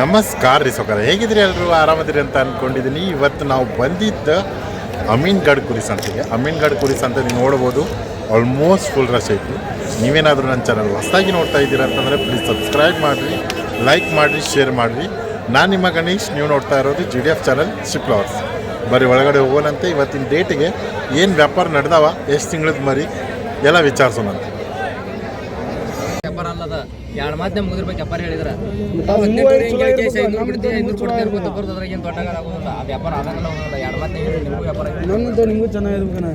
ನಮಸ್ಕಾರ ರೀ ಸೊಕರ ಹೇಗಿದ್ರಿ ಎಲ್ಲರೂ ಆರಾಮದಿರಿ ಅಂತ ಅಂದ್ಕೊಂಡಿದ್ದೀನಿ ಇವತ್ತು ನಾವು ಬಂದಿದ್ದ ಅಮೀನ್ಗಢ್ ಕುರಿ ಸಂತೆಗೆ. ಅಮೀನ್ಗಢ್ ಕುರಿ ಸಂತೆ ನೀವು ನೋಡ್ಬೋದು. ಆಲ್ಮೋಸ್ಟ್ ಫುಲ್ ರಶ್ ಐತಿ ನೀವೇನಾದರೂ ನನ್ನ ಚಾನಲ್ ಹೊಸದಾಗಿ ನೋಡ್ತಾ ಇದ್ದೀರಾ ಅಂತಂದರೆ ಪ್ಲೀಸ್ ಸಬ್ಸ್ಕ್ರೈಬ್ ಮಾಡಿರಿ ಲೈಕ್ ಮಾಡಿರಿ ಶೇರ್ ಮಾಡಿರಿ. ನಾನು ನಿಮ್ಮ ಗಣೇಶ್. ನೀವು ನೋಡ್ತಾ ಇರೋದು ಜಿ ಡಿ ಎಫ್ ಚಾನಲ್ ಶಿಪ್ಲವರ್ಸ್ ಬರೀ ಒಳಗಡೆ ಹೋಗೋಣಂತೆ. ಇವತ್ತಿನ ಡೇಟಿಗೆ ಏನು ವ್ಯಾಪಾರ ನಡೆದವ? ಎಷ್ಟು ತಿಂಗಳದ ಮರಿ? ಎಲ್ಲ ವಿಚಾರಿಸೋಣಂತೆ. ಎರಡು ಮಾತೇ ಮುಗಿದಿರ್ಬೇಕು ವ್ಯಾಪಾರ ಹೇಳಿದ್ರೆ. ಏನು ದೊಡ್ಡ ಆಗೋದಿಲ್ಲ. ಆ ವ್ಯಾಪಾರ ಆಗಲ್ಲ ಎರಡು ಮಾತೇ ನಿಮಗೂ ವ್ಯಾಪಾರ ನನ್ನದು ನಿಮಗೂ ಚೆನ್ನಾಗಿರ್ಬೇಕಣ್ಣ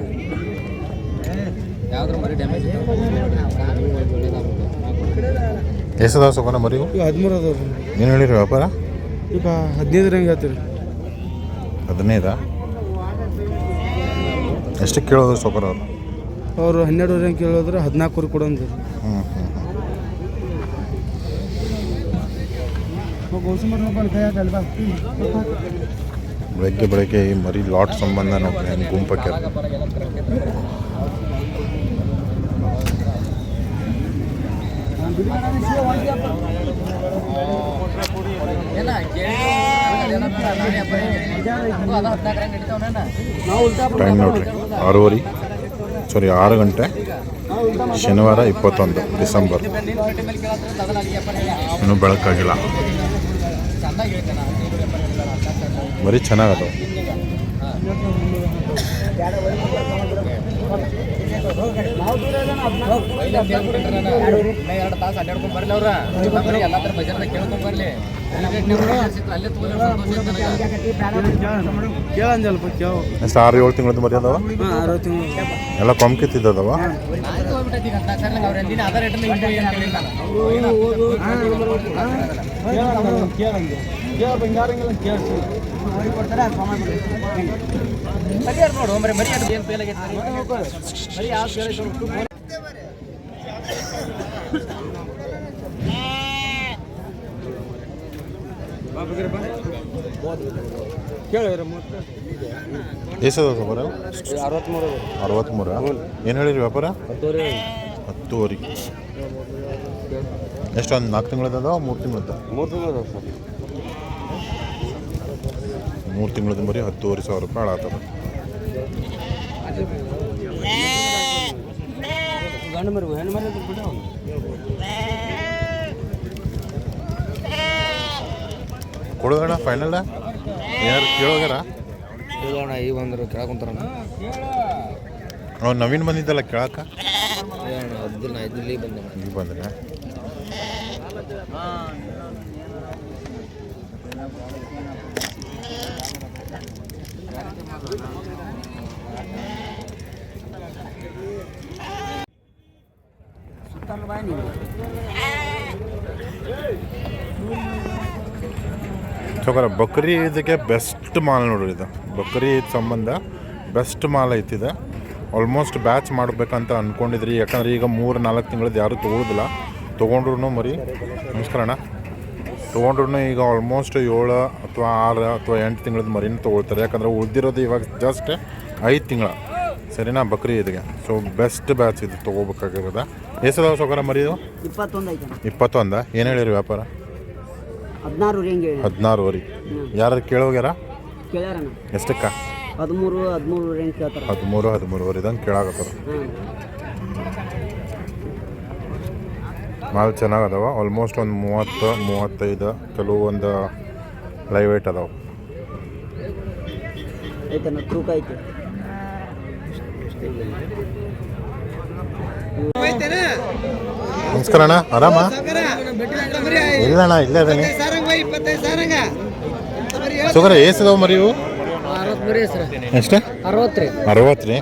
ಯಾವ್ದ್ರ ಮರಿ ಡ್ಯಾಮೇಜ್ ಎಷ್ಟದಾವ ಸೊಕನ ಮರಿ ಈಗ ಹದಿಮೂರು ಅದಾವ ಏನು ಹೇಳಿರಿ ವ್ಯಾಪಾರ? ಈಗ ಹದಿನೈದು ಹೆಂಗೆ ಹೇಳ್ತೀರಿ? ಹದಿನೈದಾ? ಎಷ್ಟು ಕೇಳೋದು ಸೊಕರ ಅವರು? ಅವರು ಹನ್ನೆರಡು ಹೆಂಗೆ ಕೇಳಿದ್ರೆ ಹದಿನಾಲ್ಕು ಕೊಡಂದ್ರಿ ಹ್ಞೂ ಹ್ಞೂ ಬೆಳಗ್ಗೆ ಬೆಳಗ್ಗೆ ಈ ಮರಿ ಲಾಟ್ ಸಂಬಂಧ ನೋಡ್ರಿ ಹೆಂಗೆ ಗುಂಪಕ್ಕೆ? ಟೈಮ್ ನೋಡ್ರಿ. ಆರೂವರೆ. ಸಾರಿ, ಆರು ಗಂಟೆ. ಶನಿವಾರ ಇಪ್ಪತ್ತೊಂದು ಡಿಸೆಂಬರ್. ಇನ್ನೂ ಬೆಳಕಾಗಿಲ್ಲ. ಚಂದಾಗಿ ಹೇಳ್ತೇನೆ ಹದಿನೈದು ವ್ಯಾಪಾರ ಹೇಳಿಲ್ಲ ಮರಿ ಚೆನ್ನಾಗದವು ಎರಡು ತಾಸು ಅಡ್ಡಾಡ್ಕೊಂಡ್ ಬರ್ಲಿ ಅವ್ರ ಎಲ್ಲ ತರ ಕೇಳ್ಕೊಂಡ್ ಬರ್ಲಿ ಎಷ್ಟು ಆರು ಏಳು ತಿಂಗಳದ್ದು ಮರಿ ಅದಾವ ಎಲ್ಲ ಕಿತ್ತಿದ್ದದವ ಅವ್ರ ಎಂದಿನ ಆಧಾರ್ ರೇಟ್ ಏನು ಹೇಳಿಲ್ಲ ಕೇಳಂಜ ಕೇಳ ಬಂಗಾರಂಗಿಲ್ಲ ಮರಿಯಾರ್ ನೋಡು ಮರಿ ಮರಿಯಾರು ಏನು ಫೇಲ್ ಆಗೈತೆ ಮರಿ ಯಾವ ಫೇಲ್ ಕೇಳಿದ್ರೆ ಮತ್ತೆ ಎಷ್ಟದ ಸೊಬರ ಅರವತ್ತ್ಮೂರು ಅರವತ್ತ್ಮೂರ ಏನು ಹೇಳಿರಿ ವ್ಯಾಪಾರ? ಹತ್ತುವರೆ. ಹತ್ತುವರೆ. ಎಷ್ಟು ಒಂದು ನಾಲ್ಕು ತಿಂಗಳದ ಮೂರು ತಿಂಗಳದ? ಮೂರು ತಿಂಗಳದ ಸರ್. ಮೂರು ತಿಂಗಳದ ಮರಿ ಹತ್ತುವರೆ ಸಾವಿರ ರೂಪಾಯಿ ಆತದ. ಗಂಡು ಮರಿ ಹೆಣ್ಣು ಮರಿ ಕೊಡೋದಣ್ಣ ಫೈನಲ್ ಯಾರು ಕೇಳೋಗ್ಯಾರ ಕೇಳೋಣ ಈ ಬಂದ್ರು ಕೇಳಕೊಂತಾರಣ್ಣ ಅವ್ನು. ನವೀನ್ ಬಂದಿದ್ದಲ್ಲ ಕೇಳಕ್ಕ ಅದ್ದಿಲ್ಲ ನಾ ಇದ್ದಿಲ್ಲ ಈಗ ಬಂದೆ ಈಗ ಚೌಕರ ಬಕ್ರಿ ಇದಕ್ಕೆ ಬೆಸ್ಟ್ ಮಾಲ್ ನೋಡ್ರಿ ಇದು. ಬಕ್ರಿ ಸಂಬಂಧ ಬೆಸ್ಟ್ ಮಾಲ್ ಐತಿದೆ. ಆಲ್ಮೋಸ್ಟ್ ಬ್ಯಾಚ್ ಮಾಡ್ಬೇಕಂತ ಅಂದ್ಕೊಂಡಿದ್ರಿ ಯಾಕಂದ್ರೆ ಈಗ ಮೂರು ನಾಲ್ಕು ತಿಂಗಳದ್ದು ಯಾರೂ ತೊಗೊಳೋದಿಲ್ಲ. ತೊಗೊಂಡ್ರು ಮರಿ ನಮಸ್ಕಾರ ತೊಗೊಂಡ್ರು ಈಗ ಆಲ್ಮೋಸ್ಟ್ ಏಳು ಅಥವಾ ಆರು ಅಥವಾ ಎಂಟು ತಿಂಗಳದ ಮರಿನ ತೊಗೊಳ್ತಾರೆ. ಯಾಕಂದ್ರೆ ಉಳಿದಿರೋದು ಇವಾಗ ಜಸ್ಟ್ ಐದು ತಿಂಗಳ. ಸರಿನಾ ಬಕ್ರಿ ಇದಕ್ಕೆ ಸೊ ಬೆಸ್ಟ್ ಬ್ಯಾಚ್ ಇದು ತೊಗೋಬೇಕಾಗಿರೋದ. ಎಷ್ಟು ಸೌಕರ್ಯ ಮರಿ ಇದು? ಇಪ್ಪತ್ತೊಂದು ಇಪ್ಪತ್ತೊಂದ? ಏನು ಹೇಳಿರಿ ವ್ಯಾಪಾರ? ಹದಿನಾರು ಹದಿನಾರು ವರಿ ಹದಿನಾರುವರೆ ಯಾರು ಕೇಳೋಗ್ಯಾರ ಎಷ್ಟಕ್ಕ? ಹದಿಮೂರು ಹದಿಮೂರು ಹದಿಮೂರು ಹದಿಮೂರುವರೆ ಇದಂಗೆ ಕೇಳಾಕತ್ತಾರ ಹಾಂ ಮಾಲ್ ಚೆನ್ನಾಗದವ. ಆಲ್ಮೋಸ್ಟ್ ಒಂದು ಮೂವತ್ತು ಮೂವತ್ತೈದು ಕೆಲವೊಂದು ಲೈವ್ ವೇಟ್ ಅದಾವೆ. ಐತಣ್ಣ ತೂಕ ಐತೆ. ನಮಸ್ಕಾರ ಅಣ್ಣ ಆರಾಮ? ಇಲ್ಲ ಅಣ್ಣ ಇಲ್ಲೇ ಅದೇನಿ ಸುಗರ ಏಸದಾವ ಮರಿ ಇವು? ಎಷ್ಟು? ಅರವತ್ತು ರೀ.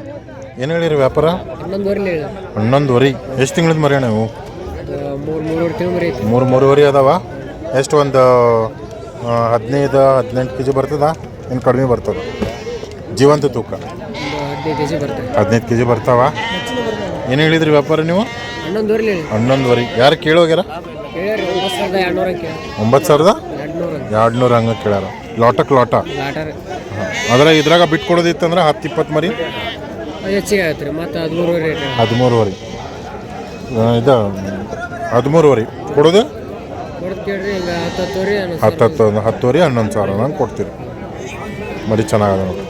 ಏನು ಹೇಳಿರಿ ವ್ಯಾಪಾರ? ಹನ್ನೊಂದು ವರಿ ಹನ್ನೊಂದುವರೆ ಎಷ್ಟು ತಿಂಗಳದ ಮರಿ ಅಣ್ಣ ಇವು? ಮೂರು ಮೂರುವರೆ ಅದಾವ. ಎಷ್ಟು ಒಂದು ಹದಿನೈದು ಹದಿನೆಂಟು ಕೆ ಜಿ ಬರ್ತದ? ಇನ್ನು ಕಡಿಮೆ ಬರ್ತದ. ಜೀವಂತ ತೂಕ. ಹದಿನೈದು ಕೆ ಜಿ ಬರ್ತಾವ. ಏನು ಹೇಳಿದ್ರಿ ವ್ಯಾಪಾರ ನೀವು? ಹನ್ನೊಂದು ವರಿ ಹೇಳಿ. ಹನ್ನೊಂದುವರೆ. ಯಾರು ಕೇಳೋಗ್ಯಾರ ಒಂಬತ್ತು ಸಾವಿರದ ಎರಡು ನೂರು ಹಂಗೆ. ಕೇಳ್ಯಾರ. ಲಾಟಕ್ಕೆ ಲಾಟ. ಅದರ ಇದ್ರಾಗ ಬಿಟ್ಟು ಕೊಡೋದಿತ್ತಂದ್ರೆ ಹತ್ತು ಇಪ್ಪತ್ತು ಮರಿ? ಹೆಚ್ಚಿಗೆ ರೀ ಮತ್ತು ರೇಟ್ ಹದಿಮೂರುವರೆ. ಇದು ಹದಿಮೂರುವರೆ. ಕೊಡೋದು? ಹತ್ತು ಹತ್ತು ಹತ್ತು ಹತ್ತುವರೆ ಹನ್ನೊಂದು ಸಾವಿರ ನಾನು ಕೊಡ್ತೀರಿ. ಮರಿ ಚೆನ್ನಾಗದ ನೋಡಿ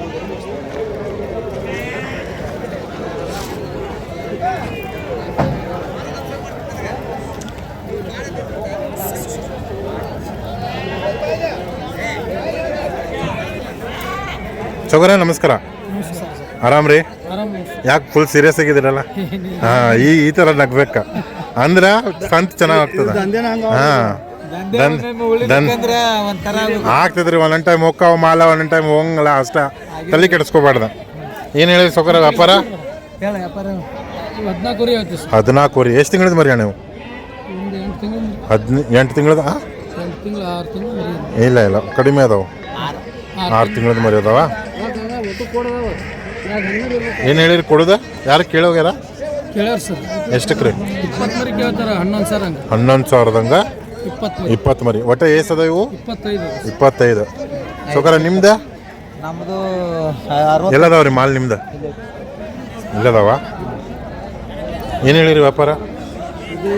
ಸೌಕರ್ಯ ನಮಸ್ಕಾರ. ಆರಾಮ್ ರೀ ಯಾಕೆ ಫುಲ್ ಸೀರಿಯಸ್ ಆಗಿದ್ದೀರಲ್ಲ? ಹಾಂ ಈ ಈ ಥರ ನಗ್ಬೇಕ? ಅಂದ್ರೆ ಸಂತ ಚೆನ್ನಾಗಿ ಆಗ್ತದ. ಹಾಂ. ಆಗ್ತದ್ರಿ ಒಂದೊಂದು ಟೈಮ್ ಹೋಗ್ಕಾವ ಮಾಲ ಒಂದೊಂದು ಟೈಮ್ ಹೋಗಂಗಿಲ್ಲ ಅಷ್ಟ ತಲೆ ಕೆಡಿಸ್ಕೋಬಾರ್ದ. ಏನು ಹೇಳಿ ಸೊಕರ ವ್ಯಾಪಾರ? ಹದಿನಾಲ್ಕು ರೀ ಎಷ್ಟು ತಿಂಗಳದ ಮರಿ ನೀವು ಒಂದು ಎಂಟು ತಿಂಗಳು ಹದಿನ ಎಂಟು ತಿಂಗಳದ? ಇಲ್ಲ ಇಲ್ಲ. ಕಡಿಮೆ ಅದಾವ. ಆರು. ತಿಂಗಳದ ಮರಿ ಅದಾವ. ಏನು ಹೇಳಿರಿ ಕೊಡುದ? ಯಾರು ಕೇಳೋಗ್ಯಾರ? ಕೇಳ್ಯಾರ ಸರ್? ಎಷ್ಟಕ್ಕೆ ರೀ? ಇಪ್ಪತ್ತು ಮರಿ ಕೇಳ್ತಾರ ಹನ್ನೊಂದು ಸರ್ ಹಂಗೆ. ಹನ್ನೊಂದು ಸಾವಿರದಂಗ? ಇಪ್ಪತ್ತು ಮರಿ. ಇಪ್ಪತ್ತು ಮರಿ. ಒಟ್ಟು ಏಸ್ ಅದಾವ ಇವು? ಇಪ್ಪತ್ತೈದು. ಇಪ್ಪತ್ತೈದು. ಸೊಕರ ನಿಮ್ದ? ನಮ್ಮದು ಎಲ್ಲದಾವ ರೀ ಮಾಲ್ ನಿಮ್ದು? ಇಲ್ಲದಾವ ಏನು ಹೇಳಿರಿ ವ್ಯಾಪಾರ? ಇದು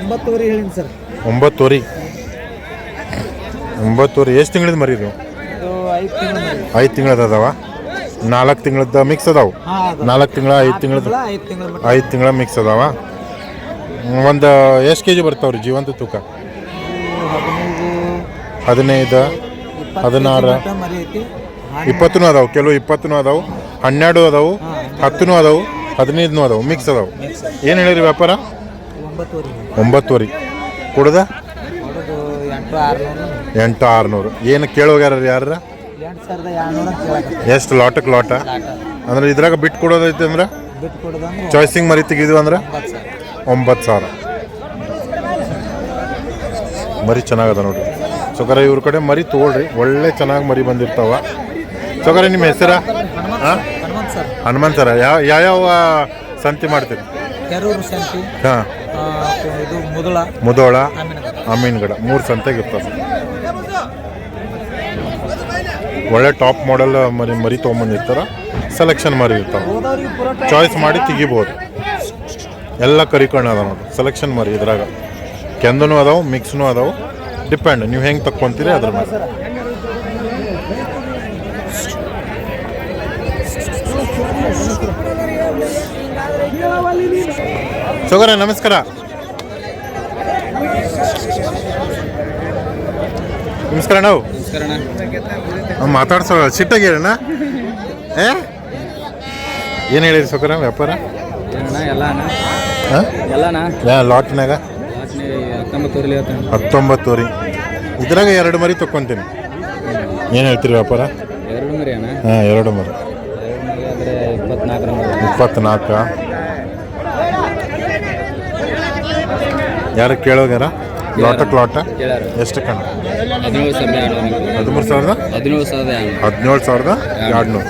ಒಂಬತ್ತುವರೆ ಹೇಳಿನಿ ಸರ್. ಒಂಬತ್ತುವರೆ. ಒಂಬತ್ತುವರೆ. ಎಷ್ಟು ತಿಂಗಳದ ಮರಿ ನೀವು ಇದು ಐದು ತಿಂಗಳು ಐದು ತಿಂಗಳದ ಅದಾವ? ನಾಲ್ಕು ತಿಂಗಳದ ಮಿಕ್ಸ್ ಅದಾವ? ನಾಲ್ಕು ತಿಂಗಳ ಐದು ತಿಂಗಳದ ಐದು ತಿಂಗಳು ಮಿಕ್ಸ್ ಅದಾವ? ಒಂದು ಎಷ್ಟು ಕೆ ಜಿ ಬರ್ತಾವ್ರಿ ಜೀವಂತ ತೂಕ? ಹದಿನೈದು ಹದಿನಾರು ಇಪ್ಪತ್ತೂ ಅದಾವು. ಕೆಲವು ಇಪ್ಪತ್ತೂ ಅದಾವು ಹನ್ನೆರಡು ಅದಾವು ಹತ್ತೂ ಅದಾವು ಹದಿನೈದನೂ ಅದಾವು. ಮಿಕ್ಸ್ ಅದಾವು. ಏನು ಹೇಳಿರಿ ವ್ಯಾಪಾರ? ಒಂಬತ್ತುವರೆ. ಕೊಡದ? ಎಂಟು ಆರುನೂರು. ಏನು ಕೇಳೋಗ್ಯಾರ ಯಾರ ಎಷ್ಟು ಲಾಟಕ್ಕೆ ಲಾಟ ಅಂದ್ರೆ ಇದ್ರಾಗ ಬಿಟ್ಟು ಕೊಡೋದೈತೆ ಅಂದ್ರೆ? ಚಾಯ್ಸಿಂಗ್ ಮರಿ ತೆಗಿದ್ವಿ ಅಂದ್ರೆ? ಒಂಬತ್ತು ಸಾವಿರ. ಮರಿ ಚೆನ್ನಾಗದ ನೋಡ್ರಿ. ಸೊಕರ ಇವ್ರ ಕಡೆ ಮರಿ ತೊಗೊಳ್ರಿ ಒಳ್ಳೆ ಚೆನ್ನಾಗಿ ಮರಿ ಬಂದಿರ್ತಾವ. ಸೊಕರ ನಿಮ್ಮ ಹೆಸರ? ಹನುಮಂತ್ ಸರ್. ಯಾವ ಯಾವ ಸಂತಿ ಮಾಡ್ತೀರಿ? ಹಾಂ. ಮುದುಳ ಅಮೀನ್ಗಡ ಮೂರು ಸಂತೆಗೆ ಇರ್ತದೆ ಒಳ್ಳೆ ಟಾಪ್ ಮಾಡೆಲ್ ಮರಿ ಮರಿ ತೊಗೊಂಬಂದಿರ್ತಾರೆ ಸೆಲೆಕ್ಷನ್ ಮರಿ ಇರ್ತಾವೆ. ಚಾಯ್ಸ್ ಮಾಡಿ ತೆಗಿಬೋದು. ಎಲ್ಲ ಕರಿಕಣ್ಣು ಅದಾವ ನೋಡಿ ಸೆಲೆಕ್ಷನ್ ಮರಿ ಇದ್ರಾಗ. ಕೆಂದನೂ ಅದಾವೆ ಮಿಕ್ಸ್ನೂ ಅದಾವೆ. ಡಿಪೆಂಡ್ ನೀವು ಹೆಂಗೆ ತಕ್ಕೊಂತೀರಿ ಅದ್ರ ಮೇಲೆ. ಸೊಗರ ನಮಸ್ಕಾರ. ನಮಸ್ಕಾರ ನಾವು. ಮಾತಾಡ್ಸೋ ಸಿಟ್ಟಾಗಿರಣ್ಣ ಏ? ಏನು ಹೇಳಿರಿ ಸೌಕರ್ಯ ವ್ಯಾಪಾರ? ಲಾಟ್ನಾಗ ಹತ್ತೊಂಬತ್ತು ರೀ ಇದ್ರಾಗ ಎರಡು ಮರಿ ತಕ್ಕೊಂತೀನಿ. ಏನು ಹೇಳ್ತೀರಿ ವ್ಯಾಪಾರ? ಎರಡು ಮರಿ ಅಣ್ಣ. ಹಾಂ ಎರಡು ಮರಿ. ಇಪ್ಪತ್ನಾಲ್ಕ? ಯಾರು ಕೇಳೋಗ್ಯಾರ? ಲಾಟ ಕ್ಲಾಟ ಎಷ್ಟು ಕಣ? ಹದಿನೇಳು ಸಾವಿರದ ಎರಡು ಹದಿಮೂರು ಸಾವಿರದ? ಹದಿನೇಳು ಸಾವಿರದ ಎರಡು ಹದಿನೇಳು ಸಾವಿರದ ಎರಡುನೂರು.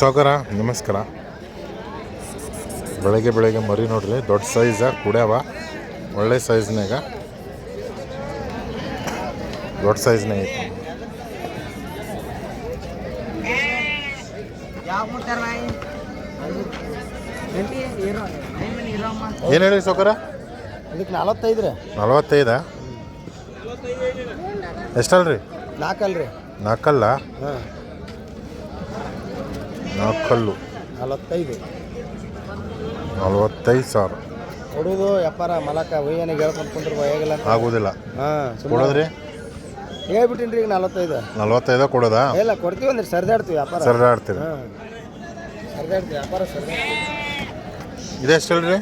ಸಾಗರ ನಮಸ್ಕಾರ. ಬೆಳಗ್ಗೆ ಬೆಳಗ್ಗೆ ಮರಿ ನೋಡ್ರಿ ದೊಡ್ಡ ಸೈಜ ಕುಡ್ಯಾವ? ಒಳ್ಳೆ ಸೈಜ್ನಾಗ ದೊಡ್ಡ ಸೈಜ್ ಐತಿ. ಏನು ಹೇಳಿ ಸೌಕರ ಇದಕ್ಕೆ ನಲವತ್ತೈದು ರೀ. ನಲವತ್ತೈದ? ಎಷ್ಟಲ್ರಿ? ನಾಲ್ಕಲ್ರಿ ನಾಲ್ಕಲ್ಲ ಹಾಂ. ನಾಲ್ಕಲ್ಲು ನಲವತ್ತೈದು. ನಲವತ್ತೈದು ಸಾವಿರ. ಕೊಡೋದು ವ್ಯಾಪಾರ ಮಲಕ ಒಯ್ಯನಿಗೆ ಹೇಳ್ಕೊಂಡು ಕುಂದ್ರೆ ಆಗೋದಿಲ್ಲ. ಹಾಂ ಕೊಡೋದ್ರಿ? ಹೇಳ್ಬಿಟ್ಟಿನಿ ಈಗ ನಲವತ್ತೈದು. ನಲ್ವತ್ತೈದು ಕೊಡೋದಾ? ಇಲ್ಲ ಕೊಡ್ತೀವಿ ಅಂದ್ರೆ ಸರಿದಾಡ್ತೀವಿ ವ್ಯಾಪಾರ. ಸರಿದಾಡ್ತೀರಿ. ಹಾಂ. ಸರ್ದಾಡ್ತೀವಿ ವ್ಯಾಪಾರ ಸರ್ದಾಡ್ತೀವಿ. ಹೇಳ್ರಿ?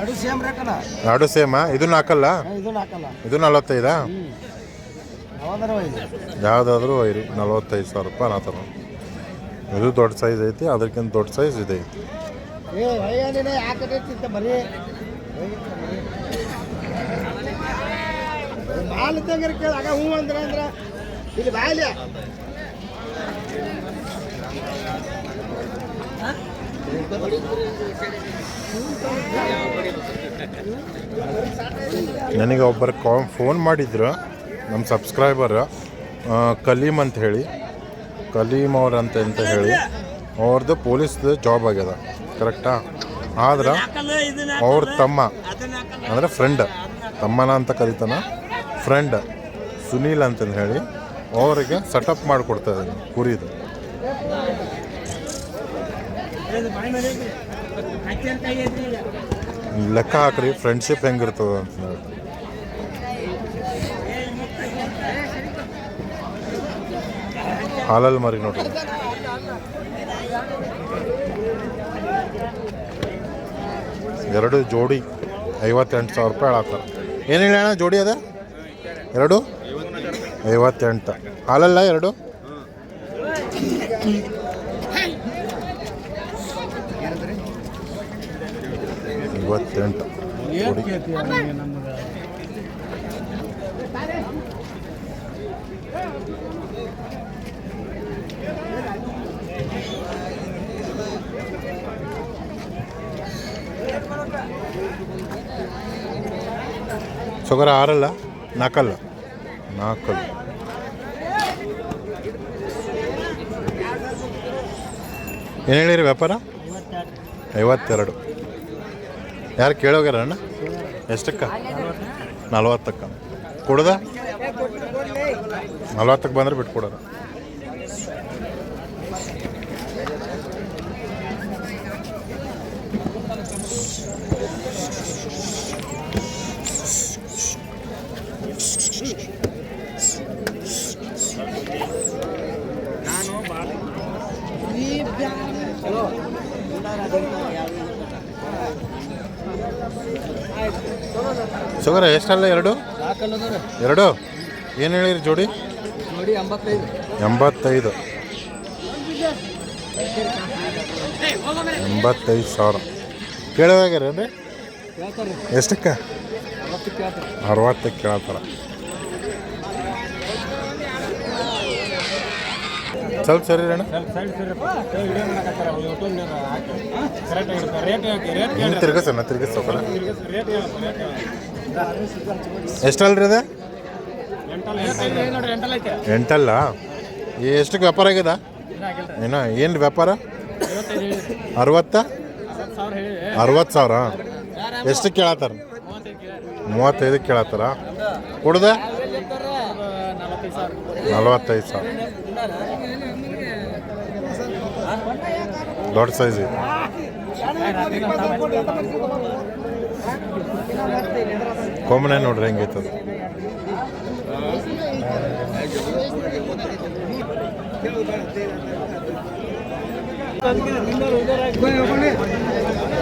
ಎರಡು ಸೇಮ್ ರೇಟನ ಎರಡು ಸೇಮಾ? ಇದನ್ನ ನಾಲ್ಕಲ್ಲ? ಇದು ಹಾಕಲ್ಲ ಇದು ನಲವತ್ತೈದಾ? ಯಾವ್ದಾರ ಒಯ್ದು. ಯಾವುದಾದ್ರೂ ಒಯ್ರಿ ನಲವತ್ತೈದು ಸಾವಿರ ರೂಪಾಯಿ ನಾತರ ಇದು ದೊಡ್ಡ ಸೈಜ್ ಐತಿ ಅದಕ್ಕಿಂತ ದೊಡ್ಡ ಸೈಜ್ ಇದೆ. ಐತಿ ಏ ಯಾಕೈತಿ ಬರೀ ಕೇಳ. ಆಗ ಹ್ಞೂ ಅಂದ್ರೆ ಅಂದ್ರೆ ಇಲ್ಲಿ ಬಾಲ್ಯ ನನಗೆ ಒಬ್ಬರು ಕಾ ಫೋನ್ ಮಾಡಿದ್ರು ನಮ್ಮ ಸಬ್ಸ್ಕ್ರೈಬರ್ ಕಲೀಮ್ ಅಂತ ಹೇಳಿ. ಕಲೀಮ್ ಅವ್ರ ಅಂತ ಅಂತ ಹೇಳಿ. ಅವ್ರದ್ದು ಪೊಲೀಸ್ದು ಜಾಬ್ ಆಗ್ಯದ ಕರೆಕ್ಟಾ ಆದ್ರೆ ಅವ್ರ ತಮ್ಮ ಅಂದರೆ ಫ್ರೆಂಡ್ ತಮ್ಮನ ಅಂತ ಕರಿತಾನ. ಫ್ರೆಂಡ್ ಸುನೀಲ್ ಅಂತಂದು ಹೇಳಿ, ಅವರಿಗೆ ಸೆಟಪ್ ಮಾಡಿಕೊಡ್ತಾ ಇದ್ದೀನಿ, ಕುರಿದು. ಲೆಕ್ಕ ಹಾಕ್ರಿ ಫ್ರೆಂಡ್ಶಿಪ್ ಹೆಂಗಿರ್ತದೆ ಅಂತ ಹೇಳಿ. ಹಾಲಲ್ಲಿ ಮರಿ ನೋಡ್ರಿ. ಎರಡು ಜೋಡಿ, ಐವತ್ತೆಂಟು ಸಾವಿರ ರೂಪಾಯಿ ಹಾಕ್ತಾರೆ ಏನು ಹೇಳಿ ಅಣ್ಣ, ಜೋಡಿ ಅದ? ಎರಡು? ಐವತ್ತೆಂಟು. ಹಾಲಲ್ಲ ಎರಡು? ಐವತ್ತೆಂಟು. ಸುಗರ ಆರಲ್ಲ? ನಾಲ್ಕಲ್ಲ ನಕಲ್ ಏನು ಹೇಳಿರಿ ವ್ಯಾಪಾರ? ಐವತ್ತೆರಡು. ಯಾರು ಕೇಳೋಗ್ಯಾರ ಅಣ್ಣ? ಎಷ್ಟಕ್ಕ? ನಲ್ವತ್ತಕ್ಕ. ಕೊಡದ? ನಲ್ವತ್ತಕ್ಕೆ ಬಂದ್ರೆ ಬಿಟ್ಕೊಡೋಣ ಸುಗರ ಎಷ್ಟಲ್ಲ ಎರಡು? ಎರಡು? ಏನು ಹೇಳಿರಿ ಜೋಡಿ? ಎಂಬತ್ತೈದು. ಎಂಬತ್ತೈದು ಸಾವಿರ. ಕೇಳೋದಾಗ್ಯಾರೇನು ರೀ ಎಷ್ಟಕ್ಕೆ? ಅರವತ್ತಕ್ಕೆ ಕೇಳ್ತಾರ ಸ್ವಲ್ಪ ಸರಿ ಅಣ್ಣ. ಹಿಂಗೆ ತಿರ್ಗಸಣ್ಣ ತಿರ್ಗಿಸ್ಬೇಕಲ್ಲ ಎಷ್ಟಲ್ರಿ ಅದ? ಎಂಟಲ್ಲ ಎಷ್ಟು ಎಷ್ಟಕ್ಕೆ ವ್ಯಾಪಾರ ಆಗ್ಯದ ಏನ ಏನು ವ್ಯಾಪಾರ? ಅರವತ್ತ? ಅರವತ್ತು ಸಾವಿರ ಎಷ್ಟು ಕೇಳತ್ತಾರ? ಮೂವತ್ತೈದಕ್ಕೆ ಕೇಳತ್ತಾರ. ಕೊಡದ? ನಲವತ್ತೈದು ಸಾವಿರ. ದೊಡ್ಡ ಸೈಜ್ ಇದೆ ನೋಡ್ರಿ ಹೆಂಗೈತದ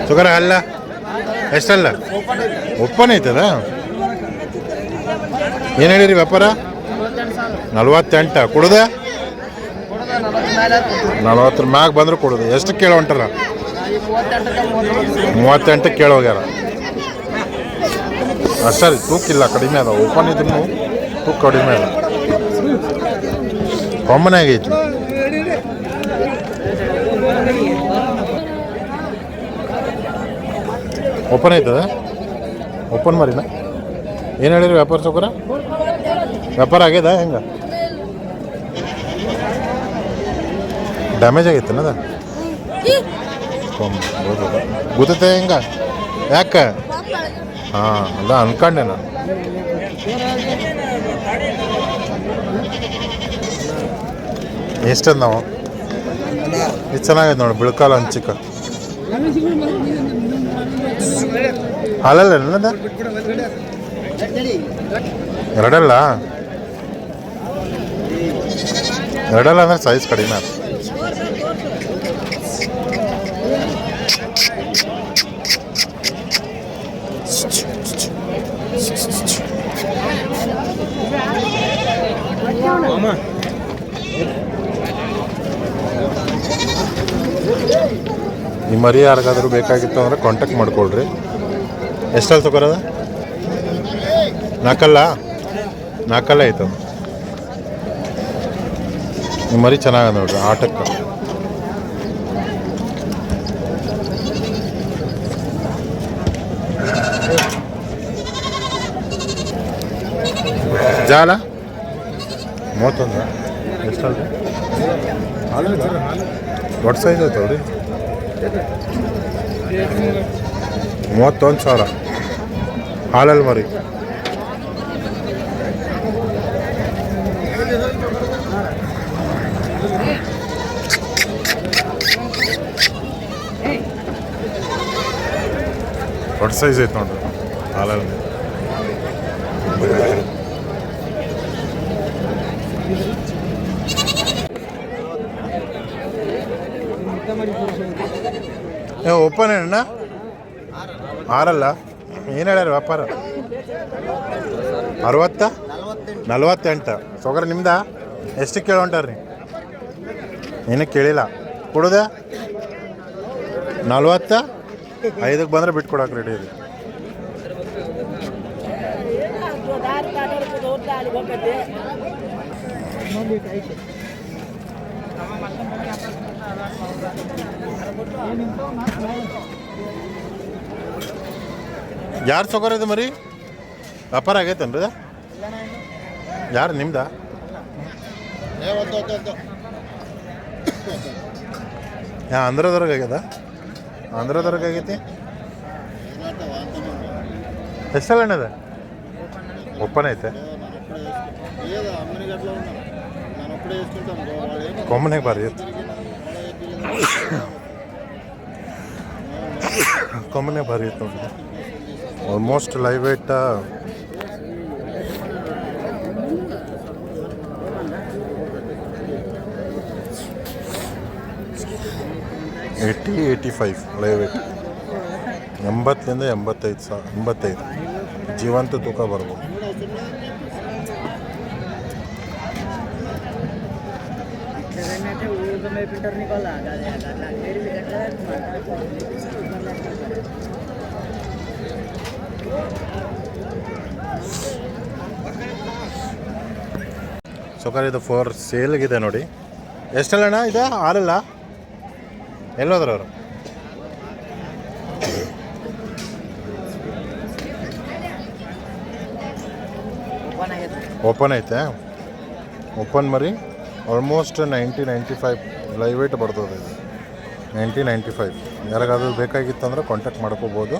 ಸುಗರ ಅಲ್ಲ? ಎಷ್ಟಲ್ಲ? ಒಪ್ಪನ ಐತದ ಏನು ಹೇಳಿರಿ ವ್ಯಾಪಾರ? ನಲ್ವತ್ತೆಂಟ. ಕುಡ್ದ? ನಲ್ವತ್ತರ ಮ್ಯಾಗ ಬಂದ್ರೆ ಕೊಡೋದು. ಎಷ್ಟು ಕೇಳೋ ಹೊಂಟಾರ? ಮೂವತ್ತೆಂಟು ಕೇಳೋಗ್ಯಾರ ಸರಿ ತೂಕಿಲ್ಲ ಕಡಿಮೆ ಅದ. ಓಪನ್ ಇದ್ರು ತೂಕ ಕಡಿಮೆ ಅದ. ಕಾಮನ್ ಆಗೈತಿ. ಓಪನ್ ಐತದ ಓಪನ್ ಮಾಡಿನ? ಏನು ಹೇಳಿರಿ ವ್ಯಾಪಾರ ಸೌಕರ್ಯ? ವ್ಯಾಪಾರ ಆಗ್ಯದ ಹೆಂಗ? ಡ್ಯಾಮೇಜ್ ಆಗೈತೆ ಅದ? ಗೊತ್ತೈತೆ ಹೆಂಗ? ಯಾಕೆ? ಹಾಂ ಅದ ಅನ್ಕೊಂಡೆ ನಾನು. ಎಷ್ಟದ ನಾವು? ಇದು ಚೆನ್ನಾಗೈತೆ ನೋಡಿ ಬಿಳ್ಕಾಲ ಹಂಚಿಕ. ಹಾಲಲ್ಲ ಎರಡಲ್ಲ? ಎರಡಲ್ಲ ಅಂದ್ರೆ ಸೈಜ್ ಕಡಿಮೆ ಆಯ್ತು ಮರಿ ಯಾರಿಗಾದ್ರೂ ಬೇಕಾಗಿತ್ತು ಅಂದ್ರೆ ಕಾಂಟ್ಯಾಕ್ಟ್ ಮಾಡ್ಕೊಳ್ರಿ. ಎಷ್ಟಲ್ಲಿ ತಗೋರದ? ನಾಲ್ಕಲ್ಲ? ನಾಲ್ಕಲ್ಲ ಆಯ್ತು. ನಿಮ್ಮ ಮರಿ ಚೆನ್ನಾಗದ ನೋಡ್ರಿ ಆಟಕ್ಕೆ. ಜಾಲ? ಮೂವತ್ತೊಂದು? ಎಷ್ಟಲ್ಲ ದೊಡ್ಡ ಸೈಜ್ ಐತಲ್ರಿ ಮೂವತ್ತೊಂದು ಸಾವಿರ. ಹಾಲಲ್ಲಿ ಮರಿ. ದೊಡ್ಡ ಸೈಜ್ ಐತೆ ನೋಡ್ರಿ ಹಾಲಲ್ಲಿ. ಓಪನ್ ಅಣ್ಣ? ಆರಲ್ಲ? ಏನು ಹೇಳ್ಯಾರ ವ್ಯಾಪಾರ? ಅರವತ್ತ? ನಲ್ವತ್ತೆಂಟು. ಸೊಗರ, ನಿಮ್ದ? ಎಷ್ಟು ಕೇಳೋ ಹೊಂಟಾರ್ರಿ? ಏನೂ ಕೇಳಿಲ್ಲ. ಕೊಡುದ? ನಲ್ವತ್ತ? ಐದಕ್ಕೆ ಬಂದ್ರೆ ಬಿಟ್ಕೊಡಕ್ಕೆ ರೆಡಿ ಇದೆ ಯಾರು ಸೊಗರ ಇದು ಮರಿ? ವ್ಯಾಪಾರ ಆಗೈತೇನ್ರಿ? ಯಾರು ನಿಮ್ದ? ಯಾ ಆಂಧ್ರದವ್ರಿಗೆ ಆಗ್ಯದ? ಆಂಧ್ರದವ್ರಿಗೆ ಆಗೈತಿ? ಹೆಸರಣ್ಣದ ಅಣ್ಣ ಒಪ್ಪನ ಐತೆ. ಕೊಮ್ಮನೆ ಬಾರಿ ಇತ್ತು ಕೊಮ್ಮನೆ ಭಾರಿ ಇತ್ತು ನೋಡ್ರಿ almost live weight eighty eighty five live weight ಎಂಬತ್ತರಿಂದ ಎಂಬತ್ತೈದು ಸಾವಿರ ಎಂಬತ್ತೈದು ಜೀವಂತ ತೂಕ ಬರ್ಬೋದು ಸೊಕರ್ ಇದು ಫೋರ್ ಸೇಲ್ಗಿದೆ ನೋಡಿ. ಎಷ್ಟಲ್ಲಣ್ಣ ಇದೆ? ಆರಲ್ಲ? ಎಲ್ಲೋದ್ರ ಅವರು? ಓಪನ್ ಐತೆ. ಓಪನ್ ಮರಿ. Almost ninety ninety five live weight ಬರ್ತದೆ ಇದು. ನೈಂಟಿ ನೈಂಟಿ ಫೈವ್ ಯಾರಿಗಾದ್ರೂ ಬೇಕಾಗಿತ್ತಂದ್ರೆ ಕಾಂಟ್ಯಾಕ್ಟ್ ಮಾಡ್ಕೋಬೋದು.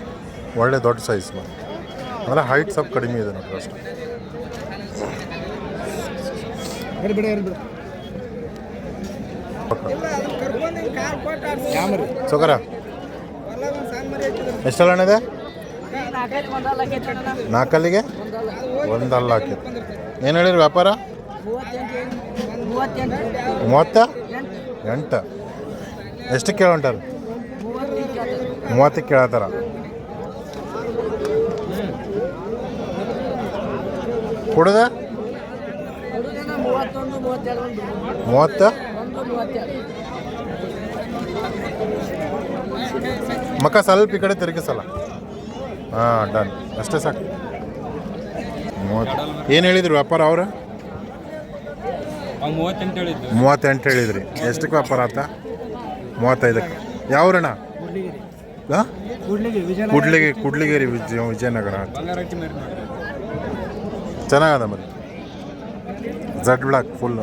ಒಳ್ಳೆ ದೊಡ್ಡ ಸೈಜ್ ಮಾಡಿ ಅಂದರೆ ಹೈಟ್ ಸ್ವಲ್ಪ ಕಡಿಮೆ ಇದೆ ನೋಡಿ ಅಷ್ಟೇ. ಸೊಕರ ಎಷ್ಟಲ್ಲ ಅಣ್ಣ ಇದೆ? ನಾಲ್ಕಲ್ಲಿಗೆ? ಒಂದಲ್ಲ ಹಾಕಿ ಏನು ಹೇಳಿರಿ ವ್ಯಾಪಾರ? ಮೂವತ್ತ? ಎಂಟು. ಎಷ್ಟು ಕೇಳೊಂಟಾರ? ಮೂವತ್ತಕ್ಕೆ ಕೇಳತ್ತಾರ. ಕುಡ್ದ? ಮೂವತ್ತ? ಮಕ್ಕ ಸ್ವಲ್ಪ ಈ ಕಡೆ ತಿರುಗಿಸಲ್ಲ. ಹಾಂ, ಡನ್. ಅಷ್ಟೇ ಸಾಕು. ಮೂವತ್ತು. ಏನು ಹೇಳಿದ್ರು ವ್ಯಾಪಾರ ಅವ್ರು? ಮೂವತ್ತೆಂಟು ಹೇಳಿದ್ರಿ. ಎಷ್ಟಕ್ಕೆ ವ್ಯಾಪಾರ ಆತ? ಮೂವತ್ತೈದಕ್ಕೆ. ಯಾವ್ರಣ್ಣ ಹಾಂ ಕುಡ್ಲಿಗೆ ಕುಡ್ಲಿಗೇರಿ ವಿಜಯ ವಿಜಯನಗರ ಚೆನ್ನಾಗದ ಮರಿ ಜಡ್ ಬ್ಲಾಕ್ ಫುಲ್